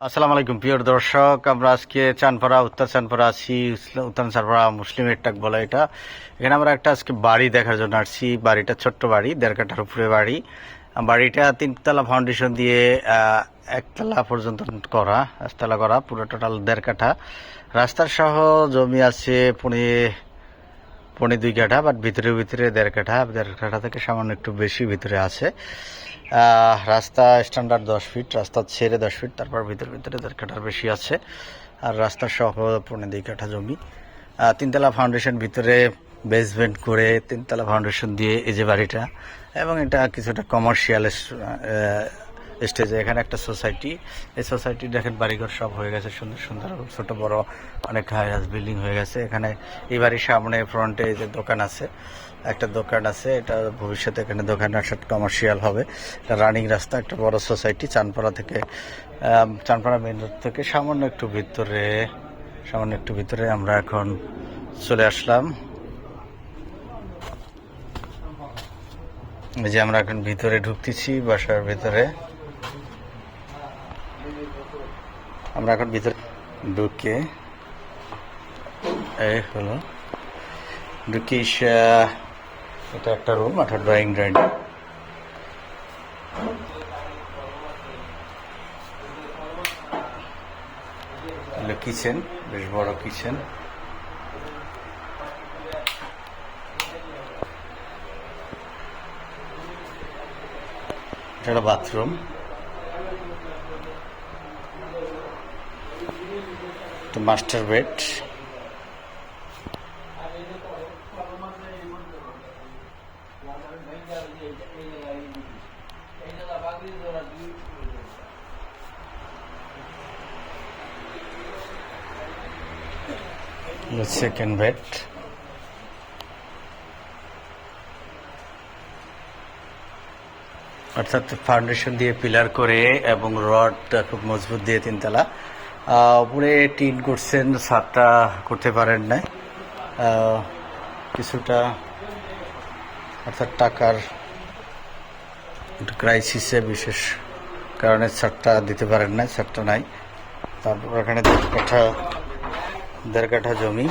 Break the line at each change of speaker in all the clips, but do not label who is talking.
আসসালামু আলাইকুম, প্রিয় দর্শক। আমরা আজকে চানপাড়া উত্তর চানপাড়া ইসলা- উত্তর চানপাড়া মুসলিম এটাক বলে এটা। এখানে আমরা একটা আজকে বাড়ি দেখার জন্য আসছি। বাড়িটা ছোট্ট বাড়ি দেড় কাঠার উপরে বাড়ি। বাড়িটা তিনতলা ফাউন্ডেশন দিয়ে একতলা পর্যন্ত করা, একতলা করা, পুরো টোটাল দেড় কাঠা রাস্তার সহ জমি আছে, পুনে পৌনে দুই কাঠা বাট ভিতরে ভিতরে দেড় কাঠা দেড় কাঠা থেকে সামান্য একটু বেশি ভিতরে আছে। রাস্তা স্ট্যান্ডার্ড দশ ফিট রাস্তা ছেড়ে দশ ফিট তারপর ভিতরে ভিতরে দেড় কাঠার বেশি আছে। আর রাস্তা সহ পৌনে দুই কাঠা জমি। তিনতলা ফাউন্ডেশন ভিতরে বেসমেন্ট করে তিনতলা ফাউন্ডেশন দিয়ে এই যে বাড়িটা, এবং এটা কিছুটা কমার্শিয়াল স্টেজে। এখানে একটা সোসাইটি। এই সোসাইটি দেখেন, বাড়িঘর সব হয়ে গেছে, সুন্দর সুন্দর, ছোট, বড়, অনেক হাই হাউস বিল্ডিং হয়ে গেছে। এখানে এই বাড়ির সামনে ফ্রন্টে যে দোকান আছে, একটা দোকান আছে, এটা ভবিষ্যতে এখানে দোকান আসা কমার্শিয়াল হবে। এটা রানিং রাস্তা, একটা বড় সোসাইটি, চানপাড়া থেকে চানপাড়া মেন রোড থেকে সামান্য একটু ভিতরে, সামান্য একটু ভিতরে আমরা এখন চলে আসলাম। যে আমরা এখন ভিতরে ঢুকতেছি, বাসার ভিতরে। আমরা এখন ভিতরে ঢুকে, এই হলো। ঢুকিস এটা একটা রুম অর্থাৎ ড্রয়িং ডাইনিং কিচেন বেশ বড় কিচেন এটা একটা বাথরুম তো মাস্টার বেড সেকেন্ড বেড অর্থাৎ ফাউন্ডেশন দিয়ে পিলার করে এবং রড খুব মজবুত দিয়ে তিনতলা। উপরে টিন করছেন ছাদটা করতে পারেন না কিছুটা অর্থাৎ টাকার ক্রাইসিসে বিশেষ কারণে ছাদটা দিতে পারেন না ছাদটা নাই। তারপর এখানে দেড় কাঠা দেড় কাঠা জমি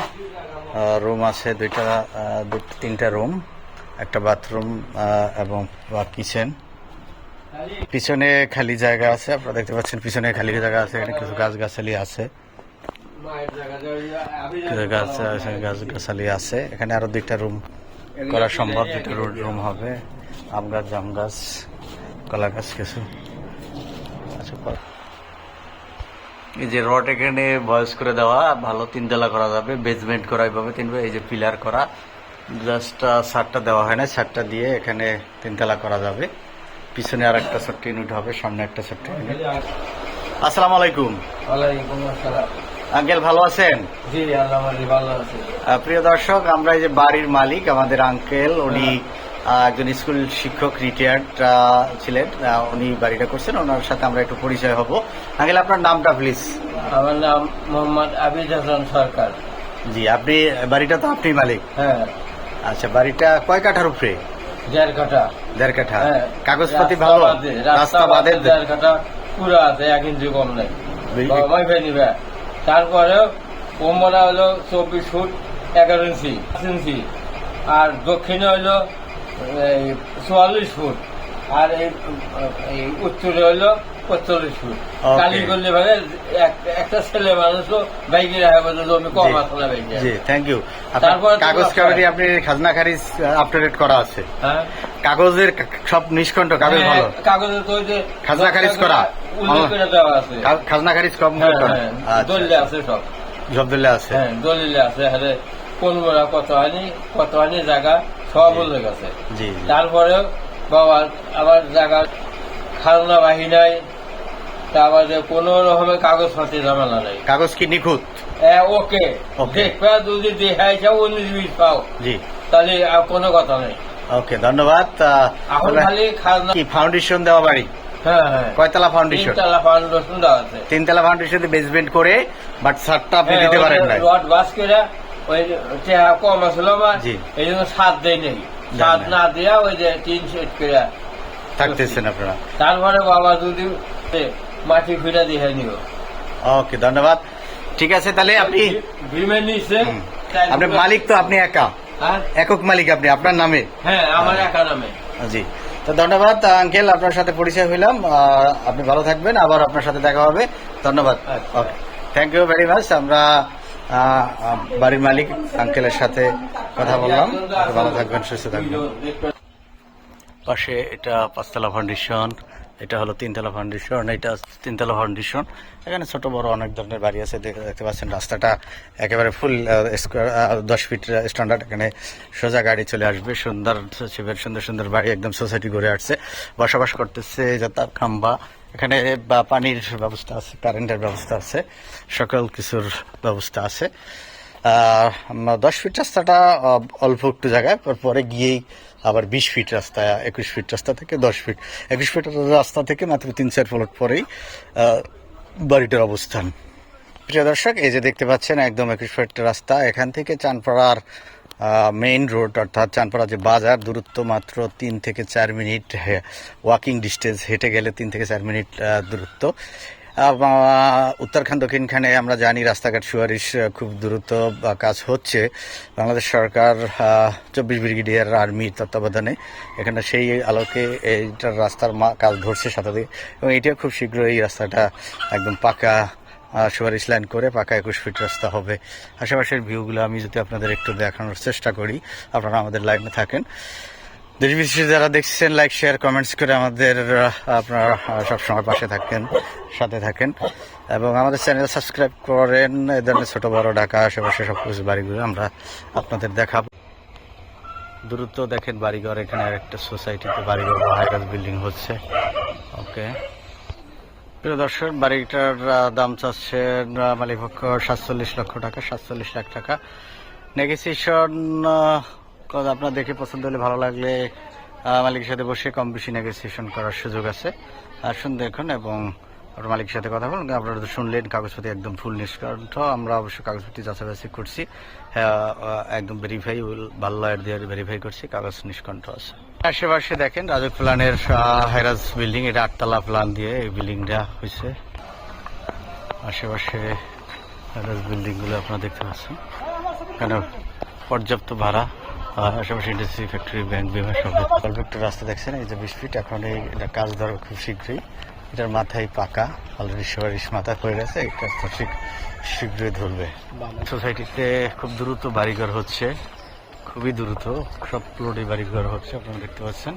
রুম আছে দুইটা তিনটা রুম একটা বাথরুম এবং কিচেন পিছনে খালি জায়গা আছে, আপনারা দেখতে পাচ্ছেন পিছনে খালি জায়গা আছে, এখানে কিছু গাছ গাছালি আছে। গাছ গাছ গাছালি আছে, এখানে আরও দুইটা রুম করা সম্ভব, দুইটা রুম হবে। আম গাছ, জাম গাছ, কলা গাছ কিছু এই যে রড এখানে বয়স করে দেওয়া, ভালো তিনতলা করা যাবে বেসমেন্ট করা এইভাবে তিন এই যে পিলার করা। জাস্ট সারটা দেওয়া হয় না সারটা দিয়ে এখানে তিনতলা করা যাবে। পিছনে আর একটা ছোট্ট ইউনিট হবে সামনে একটা ছোট্ট ইউনিট। আসসালামু আলাইকুম।
ওয়ালাইকুম আসসালাম।
আঙ্কেল ভালো আছেন?
জি আল্লাহ ভালো আছে।
প্রিয় দর্শক আমরা এই যে বাড়ির মালিক আমাদের আঙ্কেল উনি একজন স্কুল শিক্ষক রিটায়ার্ড ছিলেন। উনি বাড়িটা করছেন ওনার সাথে আমরা একটু পরিচয় হব। আঙ্কেল আপনার নামটা প্লিজ
আমার নাম মোহাম্মদ আবিদ হাসান সরকার।
জি আপনি বাড়িটা তো আপনি মালিক।
হ্যাঁ।
আচ্ছা বাড়িটা কয় কাঠার উপরে?
দেড় কাঠা
দেড় কাঠা
হ্যাঁ।
কাগজপাতি ভালো?
রাস্তা বাদে দেড় কাঠা পুরো আছে এক ইঞ্চি কম নেই। নিবে। তারপরে কোমরা হলো চব্বিশ ফুট এগারো ইঞ্চি ইঞ্চি। আর দক্ষিণে হলো চুয়াল্লিশ ফুট। আর এই এই উত্তরে হলো পঁয়তাল্লিশ ফুট। কালি করলে ভাবে একটা ছেলে মানুষও বাইকে রাখা বলে জমি কম আসলে বাইকে
জি থ্যাংক ইউ
তারপরে
কাগজ
রাস্তায়-
আপনি খাজনা খারিজ আপডেট করা আছে।
হ্যাঁ।
কাগজের সব নিষ্কণ্ঠ কাগজ
হ্যাঁ,
ভালো।
কাগজে তো যে
খাজনা খারিজ করা। খাজনা খারিজ কম
হ্যাঁ, হ্যাঁ,
আচ্ছা,
দলিলে আছে সব।
জবদুল্লাহ আছে।
হ্যাঁ দলিলে আছে। কোন মোড়া কত হয়নি কত হয়নি জায়গা সব
জি।
উল্লেখ আছে
জি জি।
তারপরে বাবা আবার জায়গা খাজনা বাহি নাই তারপরে কোনো রকমের কাগজ পাতি ঝামেলা নাই।
কাগজ কি নিখুঁত?
ওকে। দেখবা যদি দেখাই যাও উনিশ বিশ পাও।
জি।
তাহলে আর কোনো কথা নেই।
ওকে ধন্যবাদ।
এখন খালি খাজনা
ফাউন্ডেশন দেওয়া বাড়ি?
হ্যাঁ হ্যাঁ।
কয়তলা ফাউন্ডেশন
তিনতলা ফাউন্ডেশন দেওয়া আছে।
তিনতলা ফাউন্ডেশন বেসমেন্ট করে বাট ছাদটা আপনি
হ্যাঁ,
দিতে পারেন না
রড বাস করে ওই চেহারা কম আসলো আমার এই জন্য সাত দেয় নেই। সাত
না।
দিয়া ওই যে তিন সেট করে।
থাকতেছেন আপনারা।
তারপরে বাবা যদি মাটি ফিরা দিয়ে নিও
ওকে ধন্যবাদ। ঠিক আছে তাহলে আপনি
নিচে
হুম। মালিক তো আপনি একা।
হ্যাঁ?
একক মালিক আপনি আপনার নামে?
হ্যাঁ আমার একা নামে।
জি। তো ধন্যবাদ আঙ্কেল আপনার সাথে পরিচয় হইলাম। আপনি ভালো থাকবেন আবার আপনার সাথে দেখা হবে। ধন্যবাদ। Okay thank you very much আমরা বাড়ির মালিক আঙ্কেলের সাথে কথা বললাম। ভালো থাকবেন সুস্থ থাকবেন। পাশে এটা পাঁচতলা ফাউন্ডেশন। এটা হলো তিনতলা ফাউন্ডেশন এটা তিনতলা ফাউন্ডেশন এখানে ছোট, বড় অনেক ধরনের বাড়ি আছে, দেখ- দেখতে পাচ্ছেন রাস্তাটা একেবারে ফুল স্কোয়ার দশ ফিট স্ট্যান্ডার্ড এখানে সোজা গাড়ি চলে আসবে, সুন্দর, শিবের সুন্দর সুন্দর বাড়ি, একদম সোসাইটি করে আসছে। বসবাস করতেছে যাতা খাম্বা। এখানে পানির ব্যবস্থা আছে কারেন্টের ব্যবস্থা আছে, সকল কিছুর ব্যবস্থা আছে। দশ ফিট রাস্তাটা অল্প একটু জায়গায় পর- গিয়েই আবার বিশ ফিট রাস্তা, একুশ ফিট রাস্তা থেকে দশ ফিট একুশ ফিট রাস্তা থেকে মাত্র তিন চার ফ্লোট পরেই বাড়িটার অবস্থান। প্রিয় দর্শক, এই যে দেখতে পাচ্ছেন, একদম একুশ ফিট রাস্তা। এখান থেকে চানপাড়ার মেইন রোড অর্থাৎ চানপাড়া যে বাজার, দূরত্ব মাত্র তিন থেকে চার মিনিট ওয়াকিং ডিস্টেন্স হেঁটে গেলে তিন থেকে চার মিনিট দূরত্ব। উত্তরখান দক্ষিণখানে আমরা জানি রাস্তাঘাট সুয়ারিশ খুব দ্রুত কাজ হচ্ছে। বাংলাদেশ সরকার চব্বিশ ব্রিগেডিয়ার আর্মির তত্ত্বাবধানে এখানে সেই আলোকে এইটার রাস্তার কাজ ধরছে সাথে। এবং এটিও খুব শীঘ্রই এই রাস্তাটা একদম পাকা সুপারিশ লাইন করে পাকা একুশ ফিট রাস্তা হবে। আশেপাশের ভিউগুলো আমি যদি আপনাদের একটু দেখানোর চেষ্টা করি, আপনারা আমাদের লাইনে থাকেন। দেশ যারা দেখছেন লাইক শেয়ার কমেন্টস করে আমাদের আপনারা সবসময় পাশে থাকেন, সাথে থাকেন। এবং আমাদের চ্যানেল সাবস্ক্রাইব করেন এ ধরনের ছোট, বড় ঢাকা, আশেপাশে সব কিছু বাড়িগুলো আমরা আপনাদের দেখাবো। দ্রুত দেখেন বাড়িঘর, এখানে একটা সোসাইটিতে বাড়িঘর হাইরাস বিল্ডিং হচ্ছে। ওকে। প্রিয় দর্শক, বাড়িটার দাম চাচ্ছে মালিকপক্ষ সাতচল্লিশ লক্ষ টাকা, সাতচল্লিশ লাখ টাকা। নেগোসিয়েশন আপনার দেখে পছন্দ হলে ভালো লাগলে মালিকের সাথে বসে কম বেশি নেগোসিয়েশন করার সুযোগ আছে। আসুন দেখুন এবং আপনার মালিকের সাথে কথা বলুন। আপনারা তো শুনলেন কাগজপত্র একদম ফুল নিষ্কণ্ঠ। আমরা অবশ্য কাগজপত্র যাচাই করছি। হ্যাঁ, একদম ভেরিফাই ভালো লয়ার দিয়ে ভেরিফাই করছি কাগজ নিষ্কণ্ঠ আছে। আশেপাশে দেখেন রাজক প্লানের হাইরাজ বিল্ডিং এটা আটতলা প্ল্যান দিয়ে এই বিল্ডিংটা হয়েছে আশেপাশে হাইরাজ বিল্ডিংগুলো আপনারা দেখতে পাচ্ছেন। কেন পর্যাপ্ত ভাড়া। আশেপাশে ইন্ডাস্ট্রি ফ্যাক্টরি ব্যাংক বিমা সব অল্প একটু রাস্তা দেখছেন এই যে বিশ ফিট এখন এই এটা কাজ ধরো খুব শীঘ্রই। এটার মাথায় পাকা অলরেডি সুপারিশ মাথা হয়ে গেছে এই কাজটা শীঘ্রই ধরবে। সোসাইটিতে খুব দ্রুত বাড়িঘর হচ্ছে খুবই দ্রুত সব প্লটে বাড়িঘর হচ্ছে আপনারা দেখতে পাচ্ছেন।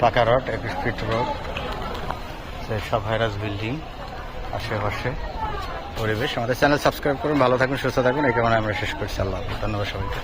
পাকা রড একুশ ফিট রড। সব হাইরাস বিল্ডিং আশেপাশে। পরিবেশ। আমাদের চ্যানেল সাবস্ক্রাইব করুন, ভালো থাকুন, সুস্থ থাকুন। এই কারণে আমরা শেষ করছি। আল্লাহ ধন্যবাদ সবাইকে।